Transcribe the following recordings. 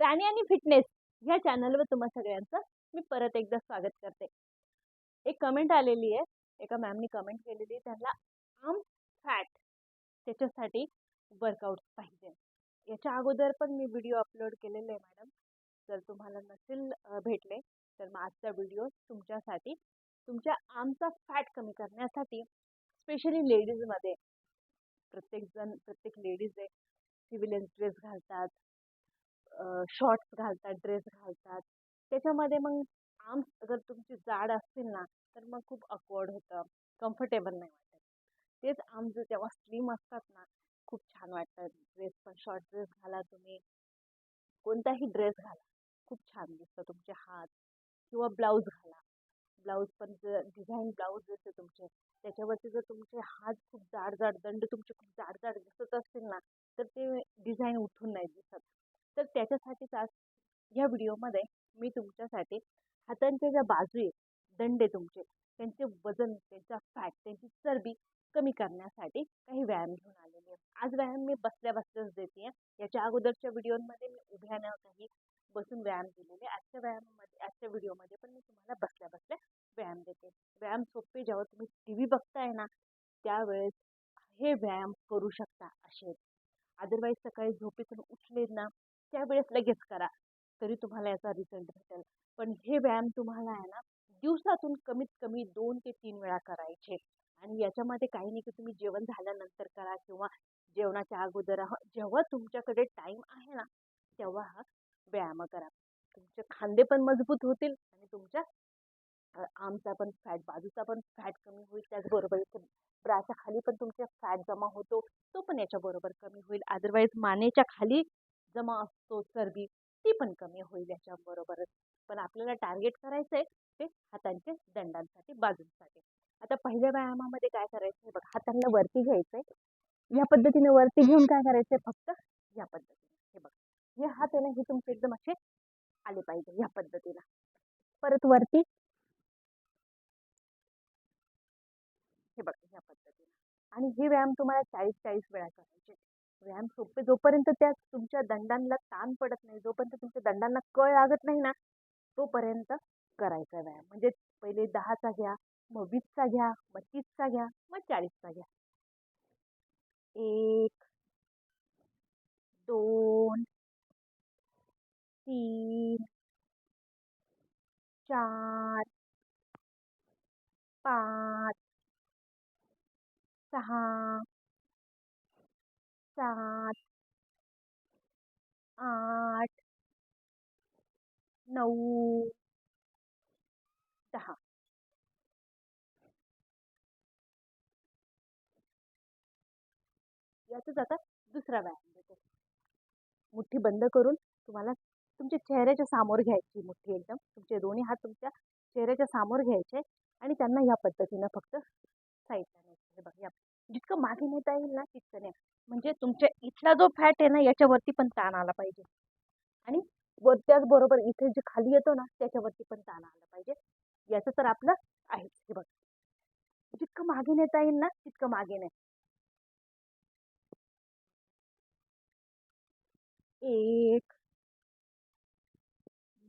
राणी आणि फिटनेस ह्या चॅनलवर तुम्हा सगळ्यांचं मी परत एकदा स्वागत करते. एक कमेंट आलेली आहे. एका मॅमनी कमेंट केलेली त्यांना आर्म फॅट त्याच्यासाठी वर्कआउट पाहिजे. याच्या अगोदर पण मी व्हिडिओ अपलोड केलेले आहे मॅडम जर तुम्हाला नसेल भेटले तर मग आजचा व्हिडिओ तुमच्यासाठी तुमच्या आर्मचा फॅट कमी करण्यासाठी स्पेशली लेडीजमध्ये प्रत्येकजण प्रत्येक लेडीज आहे सिव्हिलियन्स ड्रेस घालतात शॉर्ट्स घालतात ड्रेस घालतात. त्याच्यामध्ये मग आर्म्स अगर तुमचे जाड असतील ना तर मग खूप अकवर्ड होतं. कम्फर्टेबल नाही वाटत. तेच आर्म्स जेव्हा स्लिम असतात ना खूप छान वाटतात ड्रेस पण शॉर्ट ड्रेस घाला तुम्ही. कोणताही ड्रेस घाला. खूप छान दिसतं तुमचे हात. किंवा ब्लाऊज घाला. ब्लाऊज पण जर डिझाईन ब्लाऊज असते तुमचे. त्याच्यावरती जर तुमचे हात खूप जाड जाड दंड तुमचे खूप जाड जाड दिसत असतील ना तर ते डिझाईन उठून नाही दिसत. तर त्याच्यासाठीच आज या व्हिडिओमध्ये मी तुमच्यासाठी हातांच्या ज्या बाजू आहे दंडे तुमचे त्यांचे वजन त्यांचा फॅट त्यांची चरबी कमी करण्यासाठी काही व्यायाम घेऊन आलेले आहे आज व्यायाम मी बसल्या बसल्याच देते याच्या अगोदरच्या व्हिडिओमध्ये मी उभ्यानं काही बसून व्यायाम दिलेले आजच्या व्यायामामध्ये आजच्या व्हिडिओमध्ये पण मी तुम्हाला बसल्या बसल्या व्यायाम देते. व्यायाम सोपे जेव्हा तुम्ही टी व्ही बघताय ना त्यावेळेस हे व्यायाम करू शकता असे. अदरवाईज सकाळी झोपेतून उठले ना त्यावेळेस लगेच करा. तरी तुम्हाला याचा रिझल्ट भेटेल. पण हे व्यायाम तुम्हाला आहे ना दिवसातून कमीत कमी दोन ते तीन वेळा करायचे. आणि याच्यामध्ये काही नाही की तुम्ही जेवण झाल्यानंतर करा किंवा जेवणाच्या अगोदर जेव्हा तुमच्याकडे टाईम आहे ना तेव्हा हा व्यायाम करा. तुमचे खांदे पण मजबूत होतील आणि तुमच्या आमचा पण फॅट बाजूचा पण फॅट कमी होईल. त्याचबरोबर इथे ब्राच्या खाली पण तुमचे फॅट जमा होतो तो पण याच्याबरोबर कमी होईल. अदरवाईज मानेच्या खाली जमा असतो चरबी ती पण कमी होईल याच्याबरोबरच. पण आपल्याला टार्गेट करायचं आहे ते हातांचे दंडांसाठी बाजूंसाठी. आता पहिल्या व्यायामामध्ये काय करायचं आहे बघा हातांना वरती घ्यायचं आहे या पद्धतीने वरती घेऊन काय करायचं आहे फक्त या पद्धतीने. हे बघा. हे हात आहे ना हे तुमचे एकदम असे आले पाहिजे या पद्धतीला. परत वरती हे बघा या पद्धतीनं. आणि हे व्यायाम तुम्हाला चाळीस चाळीस वेळा करायचे. व्यायाम सोपे जोपर्यंत त्या तुमच्या दंडांना ताण पडत नाही जोपर्यंत तुमच्या दंडांना कळ लागत नाही ना तोपर्यंत करायचा व्यायाम. म्हणजे पहिले दहाचा घ्या मग वीसचा घ्या मग तीसचा घ्या मग चाळीसचा घ्या. एक दोन तीन चार पाच सहा सात आठ नऊ दहा. यातच आता दुसरा व्यायाम देते मुठ्ठी बंद करून तुम्हाला तुमच्या चेहऱ्याच्या समोर घ्यायची मुठ्ठी एकदम. तुमचे दोन्ही हात तुमच्या चेहऱ्याच्या समोर घ्यायचे आणि त्यांना या पद्धतीनं फक्त साईडला न्यायचं हे बघा या जितकं मागे नेता येईल ना तितकं नाही. म्हणजे तुमच्या इथला जो फॅट आहे ना याच्यावरती पण ताण आला पाहिजे. आणि व त्याचबरोबर इथे जे खाली येतो ना त्याच्यावरती पण ताण आला पाहिजे. याचं तर आपलं आहे हे बघ. जितकं मागे नेता येईल ना तितकं मागे नाही. एक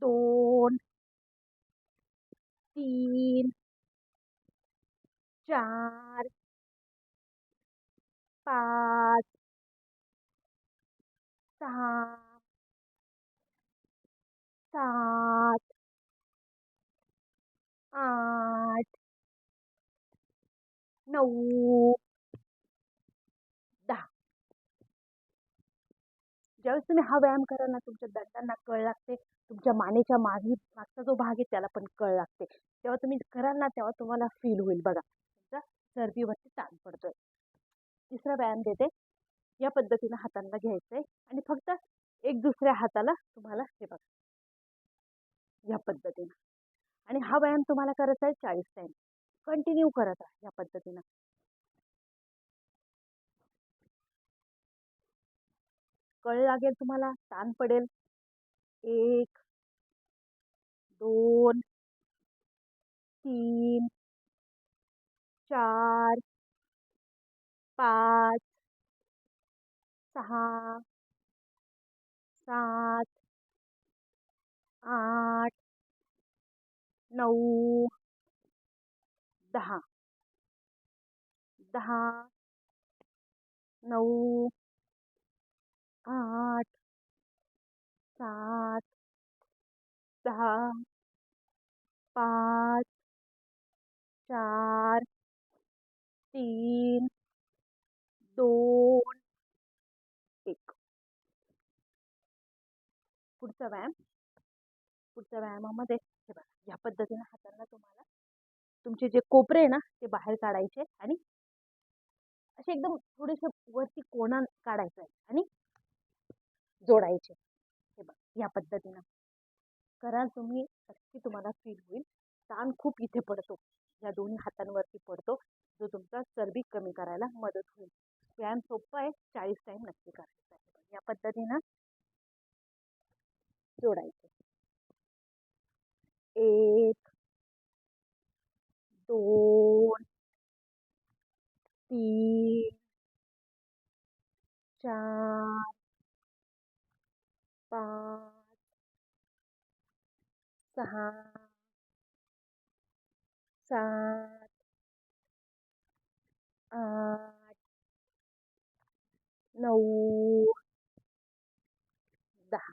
दोन तीन चार पाच सहा सात आठ नऊ दहा. ज्यावेळेस तुम्ही हा व्यायाम करा ना तुमच्या दंडांना कळ लागते. तुमच्या मानेच्या मागे मागचा जो भाग आहे त्याला पण कळ लागते. तेव्हा तुम्ही कराल ना तेव्हा तुम्हाला फील होईल. बघा तुमचा चरबीवरती ताण पडतोय. तिसरा व्यायाम देते. या पद्धतीनं हातांना घ्यायचं आहे आणि फक्त एक दुसऱ्या हाताला तुम्हाला हे बघा. या पद्धतीनं. आणि हा व्यायाम तुम्हाला करायचा आहे चाळीस टाईम कंटिन्यू करत राहा या पद्धतीनं. कळ लागेल तुम्हाला ताण पडेल. एक दोन तीन चार पाच सहा सात आठ नौ दहा। दहा नौ आठ सात दहा पाच चार तीन दोन पुढचा व्यायाम. पुढच्या व्यायामामध्ये हे बघा या पद्धतीनं हातांना तुम्हाला तुमचे जे कोपरे आहे ना ते बाहेर काढायचे आणि असे एकदम थोडेसे वरती कोणा काढायचं आहे आणि जोडायचे. हे बघा या पद्धतीनं. कराल तुम्ही नक्की तुम्हाला फील होईल. ताण खूप इथे पडतो. या दोन्ही हातांवरती पडतो. जो तुमचा चरबी कमी करायला मदत होईल. व्यायाम सोपा आहे. चाळीस टाईम नक्की करायचा आहे. या पद्धतीनं जोडायचे एक दोन तीन चार पाच सहा सात आठ नऊ दहा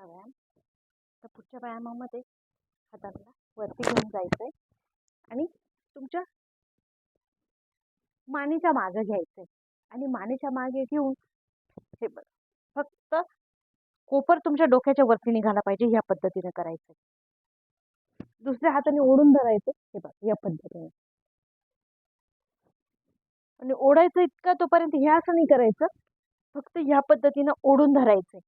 पुढचा व्यायाम तर पुढच्या व्यायामामध्ये हाताला वरती घेऊन जायचं आहे आणि तुमच्या मानेच्या मागं घ्यायचं आहे आणि मानेच्या मागे घेऊन हे बघ फक्त कोपर तुमच्या डोक्याच्या वरती निघाला पाहिजे ह्या पद्धतीने करायचं दुसऱ्या हाताने ओढून धरायचं हे बघ या पद्धतीने. आणि ओढायचं इतका तोपर्यंत हे असं नाही करायचं फक्त ह्या पद्धतीनं ओढून धरायचं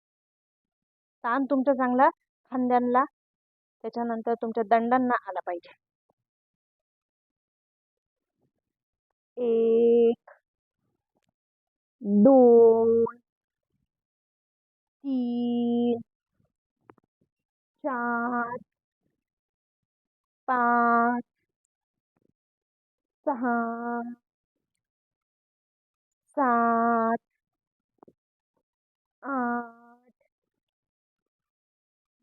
ताण तुमचा चांगला खांद्यांना त्याच्यानंतर तुमच्या दंडांना आला पाहिजे. एक दोन तीन चार पाच सहा सात आठ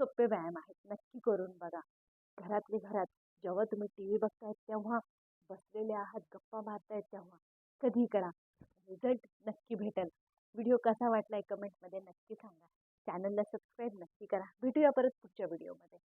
सोपे व्यायाम आहेत नक्की करून बघा. घरातले घरात जेव्हा तुम्ही टी व्ही बघतायत तेव्हा बसलेले आहात गप्पा मारतायत तेव्हा कधी करा. रिझल्ट नक्की भेटेल. व्हिडिओ कसा वाटलाय कमेंटमध्ये नक्की सांगा. चॅनलला सबस्क्राईब नक्की करा. भेटूया परत पुढच्या व्हिडिओमध्ये.